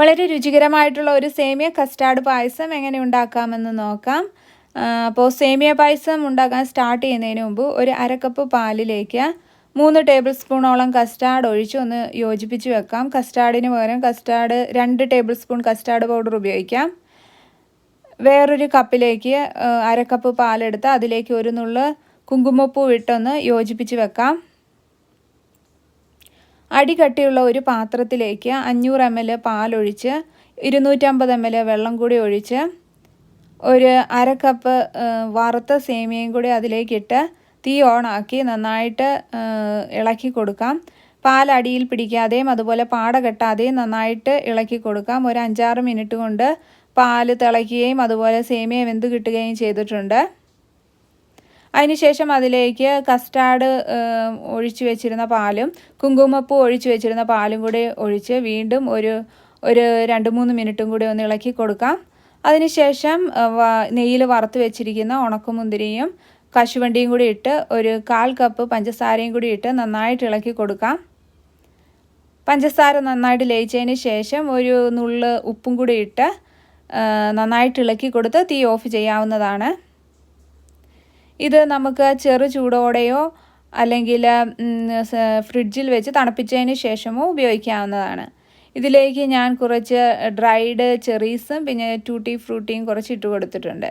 വളരെ രുചികരമായിട്ടുള്ള ഒരു സേമിയ കസ്റ്റാർഡ് പായസം എങ്ങനെ ഉണ്ടാക്കാമെന്ന് നോക്കാം. അപ്പോൾ സേമിയ പായസം ഉണ്ടാക്കാൻ സ്റ്റാർട്ട് ചെയ്യുന്നതിന് മുമ്പ് ഒരു അരക്കപ്പ് പാലിലേക്ക് മൂന്ന് ടേബിൾ സ്പൂണോളം കസ്റ്റാർഡ് ഒഴിച്ച് ഒന്ന് യോജിപ്പിച്ച് വെക്കാം. കസ്റ്റാർഡിന് പകരം കസ്റ്റാർഡ് രണ്ട് ടേബിൾ സ്പൂൺ കസ്റ്റാർഡ് പൗഡർ ഉപയോഗിക്കാം. വേറൊരു കപ്പിലേക്ക് അരക്കപ്പ് പാലെടുത്ത് അതിലേക്ക് ഒരു നുള്ള് കുങ്കുമപ്പൂ ഇട്ടൊന്ന് യോജിപ്പിച്ച് വെക്കാം. അടികട്ടിയുള്ള ഒരു പാത്രത്തിലേക്ക് അഞ്ഞൂറ് എം എൽ പാലൊഴിച്ച് ഇരുന്നൂറ്റമ്പത് എം എൽ വെള്ളം കൂടി ഒഴിച്ച് ഒരു അര കപ്പ് വറുത്ത സേമിയയും കൂടി അതിലേക്കിട്ട് തീ ഓണാക്കി നന്നായിട്ട് ഇളക്കി കൊടുക്കാം. പാൽ അടിയിൽ പിടിക്കാതെയും അതുപോലെ പാട കെട്ടാതെയും നന്നായിട്ട് ഇളക്കി കൊടുക്കാം. ഒരു അഞ്ചാറ് മിനിറ്റ് കൊണ്ട് പാൽ തിളയ്ക്കുകയും അതുപോലെ സേമിയ വെന്ത് കിട്ടുകയും ചെയ്തിട്ടുണ്ട്. അതിനുശേഷം അതിലേക്ക് കസ്റ്റാർഡ് ഒഴിച്ചു വെച്ചിരുന്ന പാലും കുങ്കുമപ്പൂ ഒഴിച്ചു വെച്ചിരുന്ന പാലും കൂടി ഒഴിച്ച് വീണ്ടും ഒരു ഒരു രണ്ട് മൂന്ന് മിനിറ്റും കൂടി ഒന്ന് ഇളക്കി കൊടുക്കാം. അതിനുശേഷം നെയ്യിൽ വറുത്ത് വെച്ചിരിക്കുന്ന ഉണക്കമുന്തിരിയും കശുവണ്ടിയും കൂടി ഇട്ട് ഒരു കാൽ കപ്പ് പഞ്ചസാരയും കൂടി ഇട്ട് നന്നായിട്ട് ഇളക്കി കൊടുക്കാം. പഞ്ചസാര നന്നായിട്ട് ലയിച്ചതിന് ശേഷം ഒരു നുള്ള് ഉപ്പും കൂടി ഇട്ട് നന്നായിട്ട് ഇളക്കി കൊടുത്ത് തീ ഓഫ് ചെയ്യാവുന്നതാണ്. ഇത് നമുക്ക് ചെറു ചൂടോടെയോ അല്ലെങ്കിൽ ഫ്രിഡ്ജിൽ വെച്ച് തണുപ്പിച്ചതിന് ശേഷമോ ഉപയോഗിക്കാവുന്നതാണ്. ഇതിലേക്ക് ഞാൻ കുറച്ച് ഡ്രൈഡ് ചെറീസും പിന്നെ ടൂട്ടി ഫ്രൂട്ടിയും കുറച്ച് ഇട്ട് കൊടുത്തിട്ടുണ്ട്.